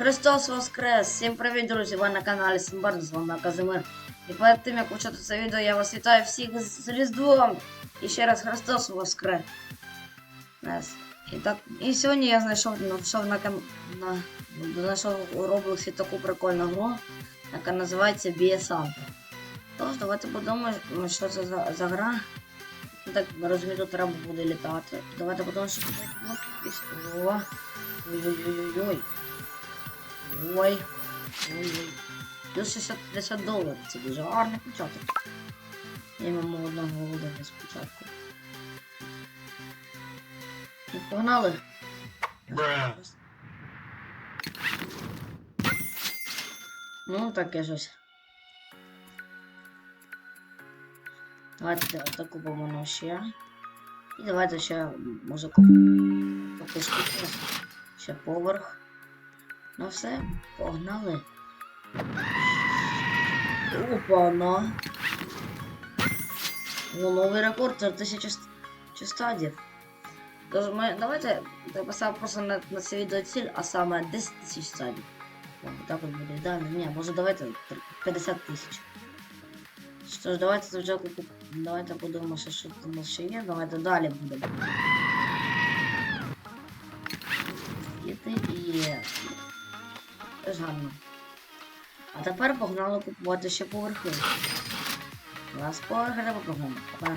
Христос Воскрес! Всім привіт, друзі! Ви на каналі Симбард, з вами Казимир. І перед тим як почати це відео, я вас вітаю всіх з Різдвом! І ще раз Христос Воскрес! Нас. І, так, і сьогодні я знайшов, знайшов на, на знайшов у Роблоксі таку прикольну гру, яка називається Санта. Тож, давайте подумаємо, що це за, за гра. Ну, Так, розумію, тут треба буде літати. Давайте подумаємо, що тут Ой. Ой-ой. Плюс 60 50 доларів. Це дуже гарний початок. Я маму одного володіння спочатку. Ну, погнали. Bruh. Ну, таке щось. Давайте та- купимо ще. І давайте ще може купимо ще поверх. Ну все, погнали. Опа, на. Ну, новий рекорд це 1000 ст- стадів. Тож ми, давайте я поставив просто на, на це відео ціль, а саме 10 тисяч стадів. Так от буде ідеально. Ні, може давайте 50 тисяч. Що ж, давайте куп- давайте подивимося, що там у нас ще є. Давайте далі будемо. І ти є. Теж гарно. А тепер погнали купувати ще поверхи. Раз поверхи треба.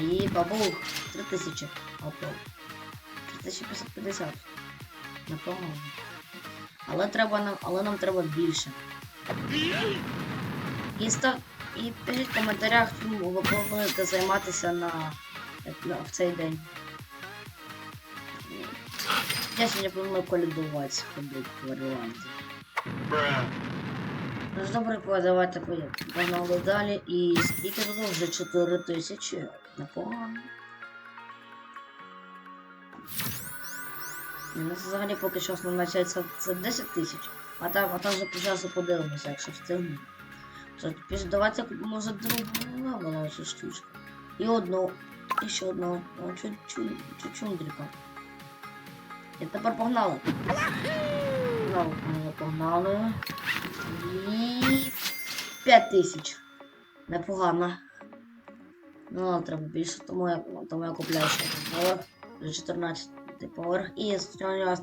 І бабух. 3000. Готово. 3550. Непогано. Але треба нам, але нам треба більше. І став. І пишіть в коментарях, чим ви плануєте займатися на, на в цей день. Я сьогодні планую колядувати, ходити в Варіанті. Bruh. Ну ж добре, давайте поїдемо. Погнали далі. І скільки тут вже 4 тисячі. Непогано. У нас взагалі поки що ціль це, це 10 тисяч. А там, а там вже по часу подивимося, якщо встигнемо. Піш, давайте купимо вже другу левела цю штучку. І одну. І ще одну. О, чу, чу, чучундрика. І тепер погнали. Знову погнали, погнали. І 5 тисяч. Непогано. Ну, треба більше, тому я, тому я купляю ще один поверх. Вже 14 поверх. І стриваю.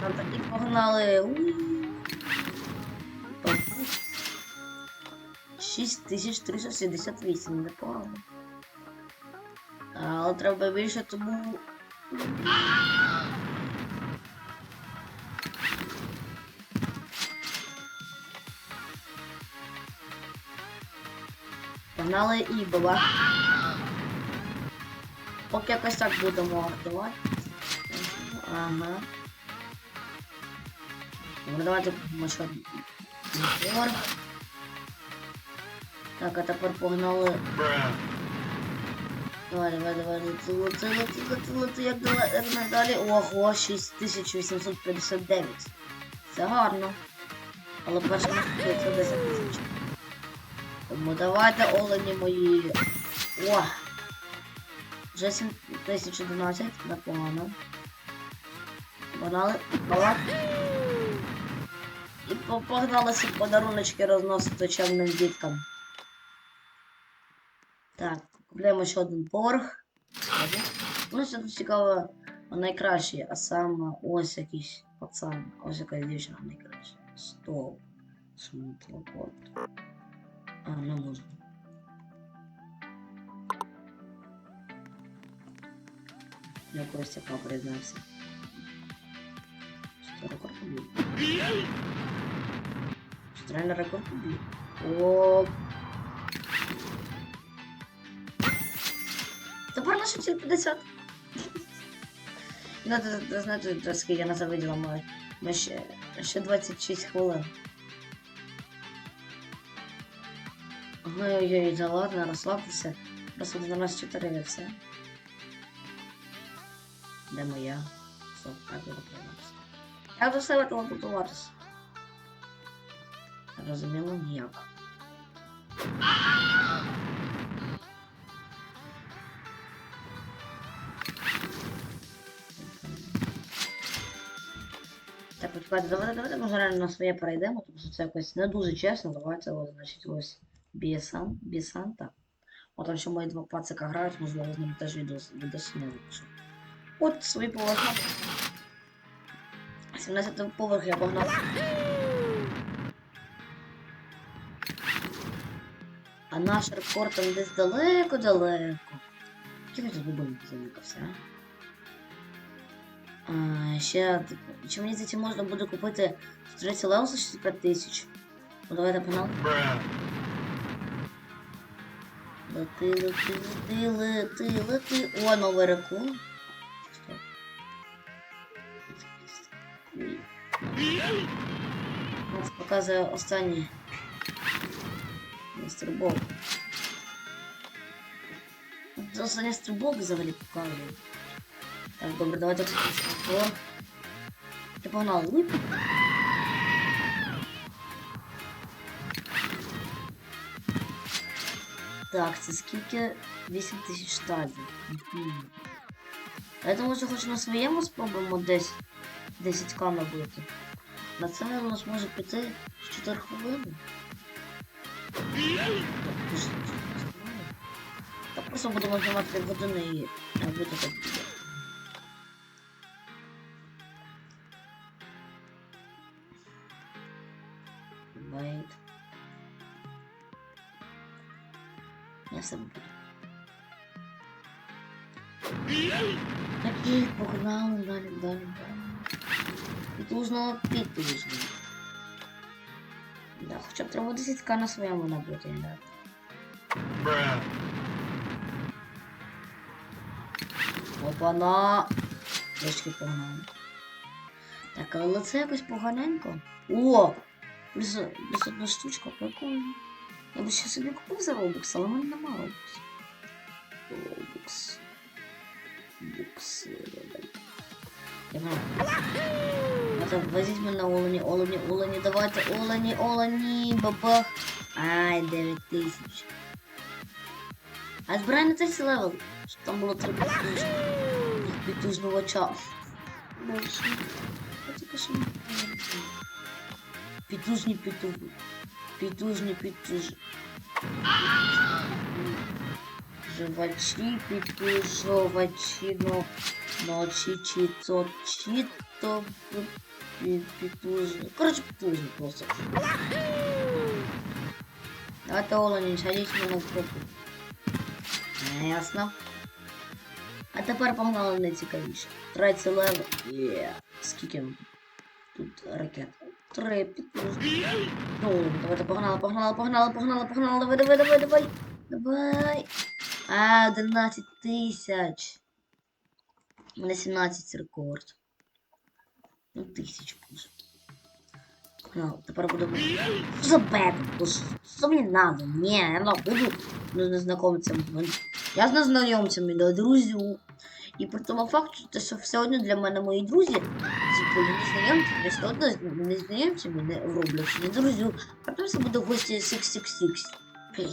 Там такі погнали. Ууу. 6378, непогано. Але треба більше, тому. Погнали і баба. Поки якось так будемо актувати. Ага. Ну, давайте купимо. Так, а тепер погнали. Давай, давай, давай, лети, лети, лети, лети, лети, як далі, як ми. Ого, 6859. Це гарно. Але перше це 10 тисяч. Тому давайте олені мої. О! Вже 7011, непогано. Погнали, пала. І по- погналися подаруночки розносити чемним діткам. Так, купляємо ще один поверх. Ну, що тут цікаво, найкращий, а саме ось якийсь пацан, ось якась дівчина найкраща. Стоп. Сумний телепорт. А, не можна. Я Костя признався. Що рекорд побив? Що реально рекорд побив? О, Тепер ціль 50. Ну, ти, ти знаєте, ти скільки нас виділа ми, ми ще, ще 26 хвилин. Ой-ой-ой, да ладно, розслабтеся. Просто 12 і все. Де моя? Стоп, як буду прийматися? Як до себе телепортуватися? Розуміло, ніяк. Так, почекайте, давайте, давайте може реально на своє перейдемо, тому що це якось не дуже чесно. Давайте ось, значить, ось Бісан, Бісанта. От там ще мої два пацика грають, можливо, з ними теж відео відосу не випишу. От свої поверхи. 17 поверх я погнав. А наш рекорд там десь далеко-далеко. Який тут бубонник залікався, а? А, ще, типу, чи мені здається, можна буде купити з 3 левел за 65 тисяч? Ну давайте погнали. Лети, лети, лети, лети, лети. О, новий. Стоп. Ось показує останній. Стрибок. Останній стрибок взагалі показує. Так, добре, давайте стрибок. Ти погнали. Так, це скільки? 8 тисяч стадій. Я думаю, що хоч на своєму спробуємо десь 10к набити. На це у нас може піти 4 хвилини. Та просто будемо знімати години і робити так. Wait. Я все буду. Окей, погнали, далі, далі, далі. Підлужно, підлужно. Да, хоча б треба 10к на своєму набути, да. Опана. Трошки погнали. Так, але це якось поганенько. О! Плюс одна штучка, прикольно. Я б ще собі купив за Robux, але в мене нема Robux. Robux. Букс. Я возіть мене олені, олені, олені, давайте, олені, олені, бабах. Ай, 9 тисяч. А збирай на цей левел, щоб там було три підтужні. Їх підтужнувача. Боже, я тільки що не пам'ятаю. Підтужні підтужні. Підтужні. Живачі, підтужувачі, но ночі, чи то, чи то пі- підтужні. Коротше, підтужні просто. Давайте Олені, садіть мене в групу. Ясно. А тепер погнали найцікавіше. Третій левел. Є. Скільки тут ракет? Три підпуск. Ну, давайте погнали, погнали, погнали, погнали, погнали. Давай, давай, давай, давай. Давай. А, 11 тисяч. У мене 17 рекорд. Ну, тисяч плюс. Ну, тепер будемо. Що за бета? Що мені надо? Ні, я не буду ну, незнакомцям. Я з незнайомцями до друзів. І при тому факту, що все для мене мої друзі, типу, незнайомці, я все одно з незнайомцями не в не друзів. А потім це буде гості 666. Блін.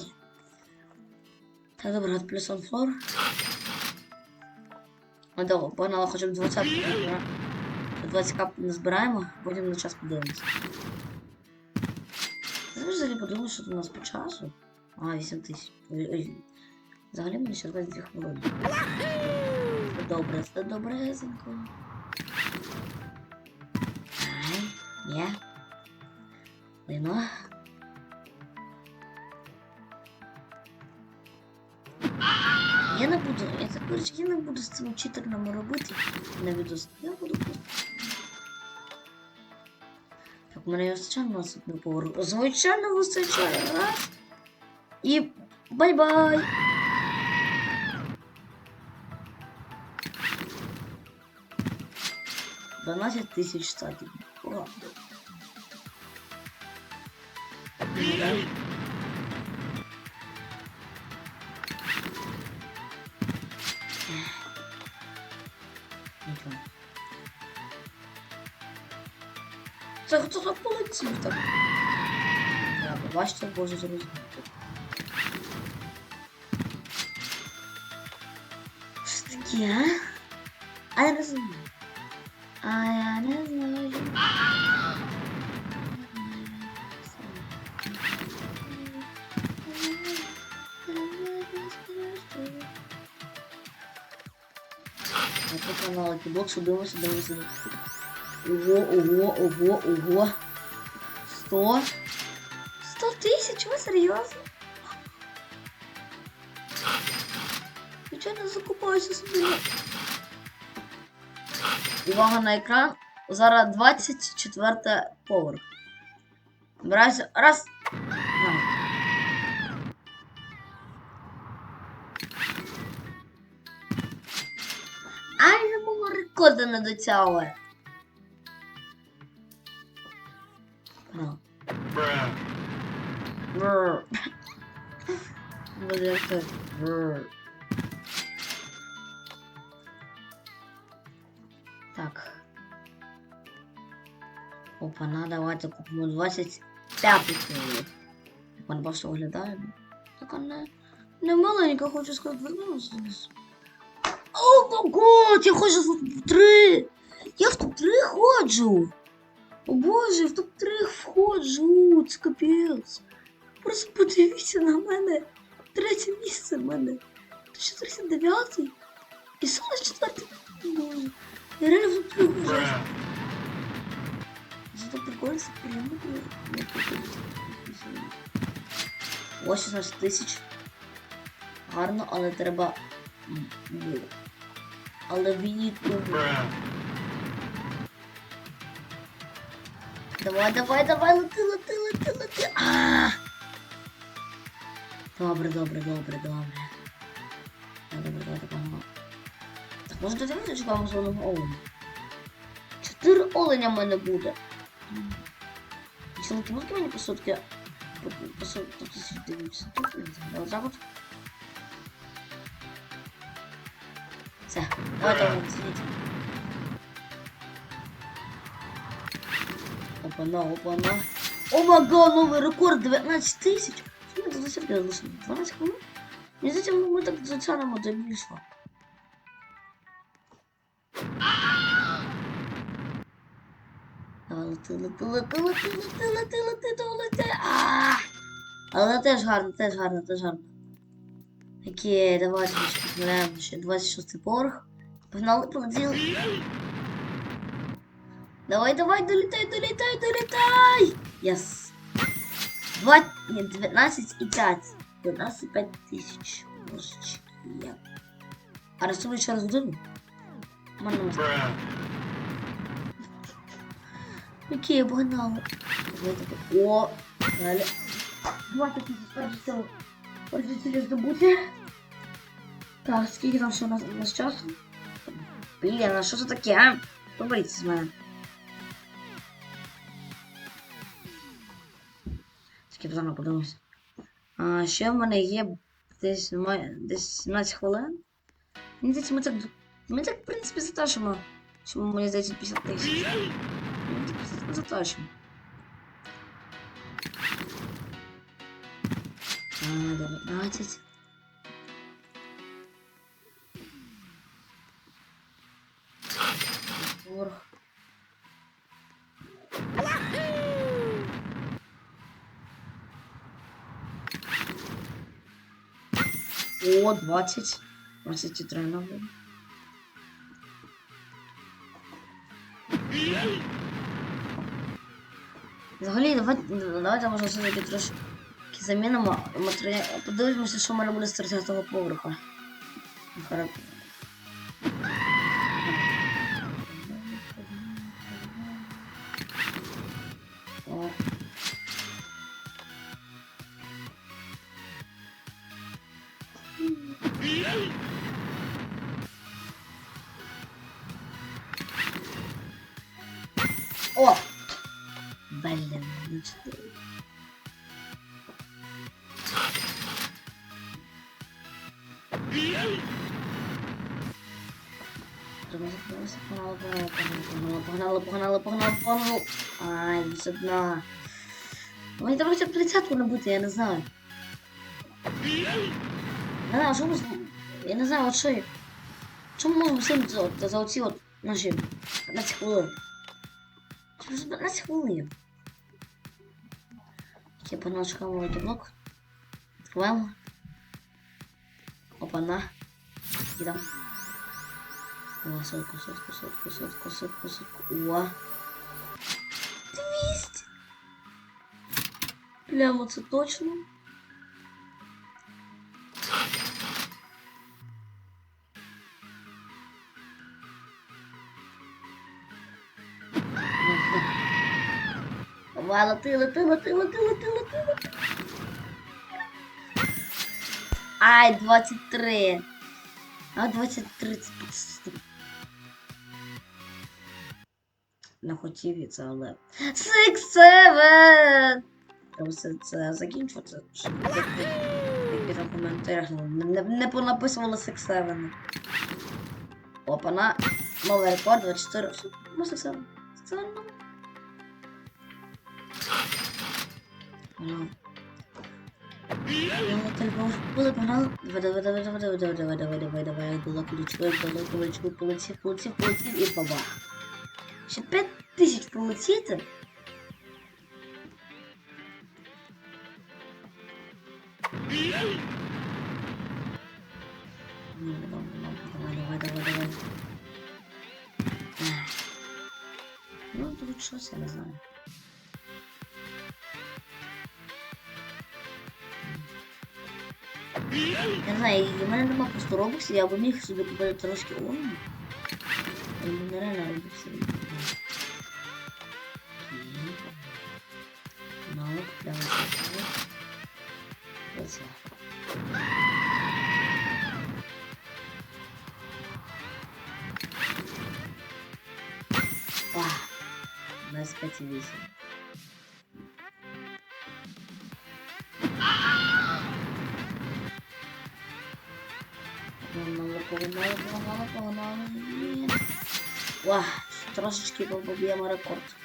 Так, добре, плюс on floor. Ну, добре, погнала хоча б 20 кап. 20 кап не збираємо, потім на час подивимося. Я взагалі подумав, що у нас по часу. А, 8 тисяч. Взагалі мені ще 22 хвилини. Все добре, все добрезенько. Ні. Лино. Я не буду, я так кажу, я не буду з цим читерним робити на відос. Я буду просто. Так, мене звичайно наступний поверх. Звичайно вистачає. Раз. І бай-бай! Дванадцять тисяч статів. Ура! Нічого. Це хто так полетів так? Я побачите, боже зрозуміти. Що таке, а? А я розумію. А я не знаю. Я канал кібоксу, дивимося, дивимося. Ого, ого, ого, ого. Сто. Сто тисяч? Ви серйозно? Нічого не закупаюся собі. Увага на екран. Зараз 24 поверх. Брайся. Раз. Рекорду не дотягує. Ну. Буде як Так. Опа, давайте купимо 25 кіло. Як вона просто виглядає. ну, Така не, не маленька, хочу сказати, вернулася десь. О, год, я хочу в топ-3! Я в топ-3 ходжу! О боже, я в топ-3 входжу, це капець. Просто подивіться на мене. Третє місце в мене. 49-й. І 44-й. Боже. Я реально в топ-3 ходжу. Зато прикольно, приємно. Ось 16 тисяч. Гарно, але треба. Але він тому. Bruh. Давай, давай, давай, лети, лети, лети, лети. А! Добре, добре, добре, добре. Добре, давайте погнали. Так, може до тебе чекаємо з одного оленя? Чотири оленя в мене буде. Чоловіки, можете мені по сутки? По, по сутки дивимося. Отак от. Все, давайте сидіть. Опана, опана. Омага, новий рекорд 19 тисяч. Тут досягли лише 12 хвилин. Мені здається, ми так затягнемо до більшого. Лети, лети, лети, лети, лети, лети, лети, то лети. А! Але теж гарно, теж гарно, теж гарно. Окей, давайте підглядаємо ще 26 поверх. Погнали, полетіли. Давай, давай, долетай, долетай, долетай! Yes. Два, нет, 19 и 5. 19 и 5 тысяч. Божечки. Я. А рисую еще раз годину? Можно Bruh. Окей, погнали. Давай таки. О, далі. 20 тисяч перших Перші здобуті. Так, скільки там ще у нас, у нас часу? Блін, а що це таке, а? Поберіться з мене. Скільки зараз подивимося. А, ще в мене є десь, десь 17 хвилин. Мені здається, ми так, ми так, в принципі, затащимо. Чому мені здається 50 тисяч. Ми так за- затащимо. А, 19. Ворог. О, 20. 23 надо. Взагалі, давайте, давайте може все-таки трошки замінимо. Подивимося, що мене буде з 30-го поверху. Хара- О! Блин, ну что? Погнали, погнали, погнали, погнали, погнали, погнали. Ай, без одна. Мені треба хоча б 30 набути, я не знаю. Не знаю, що ми... Я не знаю, от що... Чому можемо всім за, за оці от Наші 15 хвилин. Через 15 хвилин. Типа наш камовий блок. Відкриваємо. Опа-на. Їдемо. О, сотку, сотку, сотку, сотку, сотку, сотку. О. 200. Прямо це точно. Лети, лети, лети, лети, лети, лети. Ай, 23. А 23 це. Не хотів я це, але. Six, seven! Треба все це закінчувати. щоб Які там коментарях не, не, понаписували Six, seven. Опа-на. Новий рекорд 24. Ну, Six, seven. Це нормально. Погнали. Давай, давай, було ключове, було ключове. Ще 5 тисяч полетіти. Давай, давай, давай, давай. Ну, тут щось, я не знаю. Не знаю, в мене нема просто робоксів, я б міг собі купити трошки он. Нереально робоксів. Навик прямо Оце. О, без 5 8. Одного погнали, погнали, погнали. Ва, трошечки поб'ємо рекорд.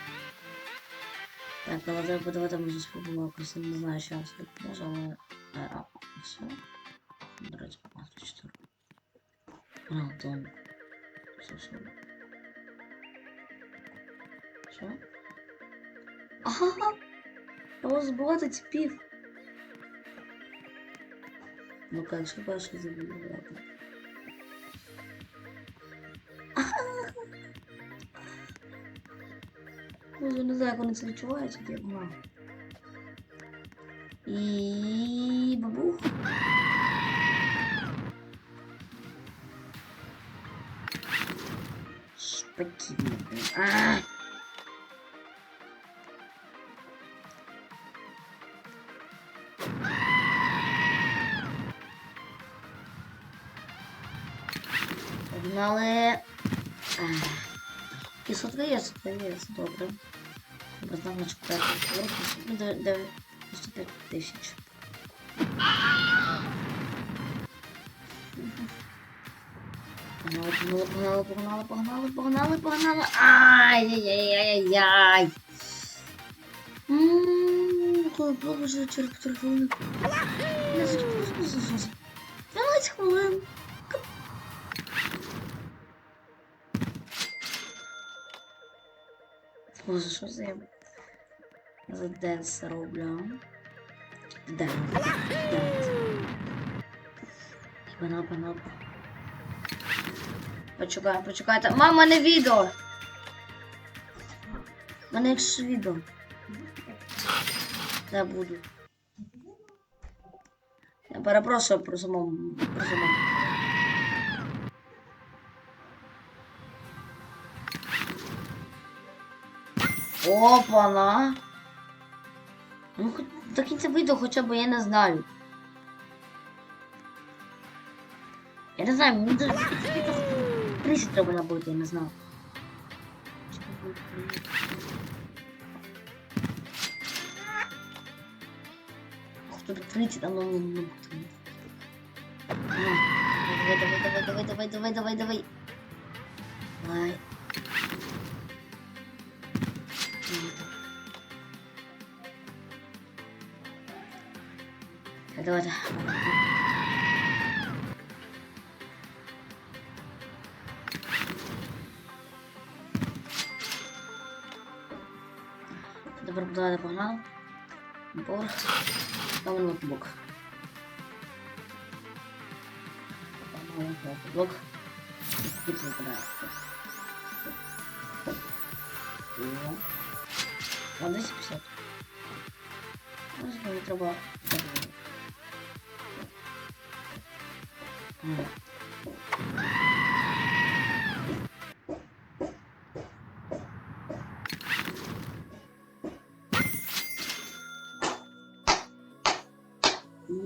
Так, але треба подавати можна спробувати якось, не знаю, що я все можу, але... Е, а, все. Брать, а, 4. А, там... Все, все. Що? Ага! Розботать пів! Ну-ка, якщо бачу, забігати. Ну, вже не знаю, як вони це відчувають, як я думаю. І бабух. Шпаківник. Ааа! Є, сотка є, добре. Добре, значку п'ятий Ну, 95 тисяч. Погнали, погнали, погнали, погнали, погнали, погнали. Ай-яй-яй-яй-яй. Коли блок вже через 4 хвилини. 12 хвилин. Боже, що за я за денс роблю? Денс. Денс. Пана, пана. Почекай, почекайте. Мама, не відео! Мене якщо відео. Я буду. Я перепрошую про. Про самому. Опана. Ну, хоч до кінця відео хоча б я не знаю. Я не знаю, мені до кінця 30 треба набути, я не знаю. Чи буде 30? Хто до 30, а ну не буде. Давай, давай, давай, давай, давай, давай, давай, давай. Давай квіти. Давайте. Добре, давайте погнали. Бор. Там ноутбук. Там ноутбук. Тут забираю. Yeah. А 250. Ось мені треба.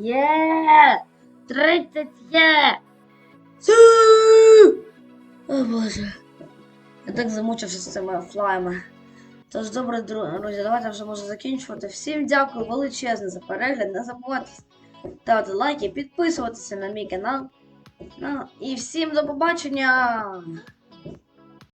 Є! 30 є! О боже. Я так замучився з цими флаями. Тож, добре, друзі, давайте вже можна закінчувати. Всім дякую величезне за перегляд. Не забувайте ставити лайки, підписуватися на мій канал. Ну, і всім до побачення!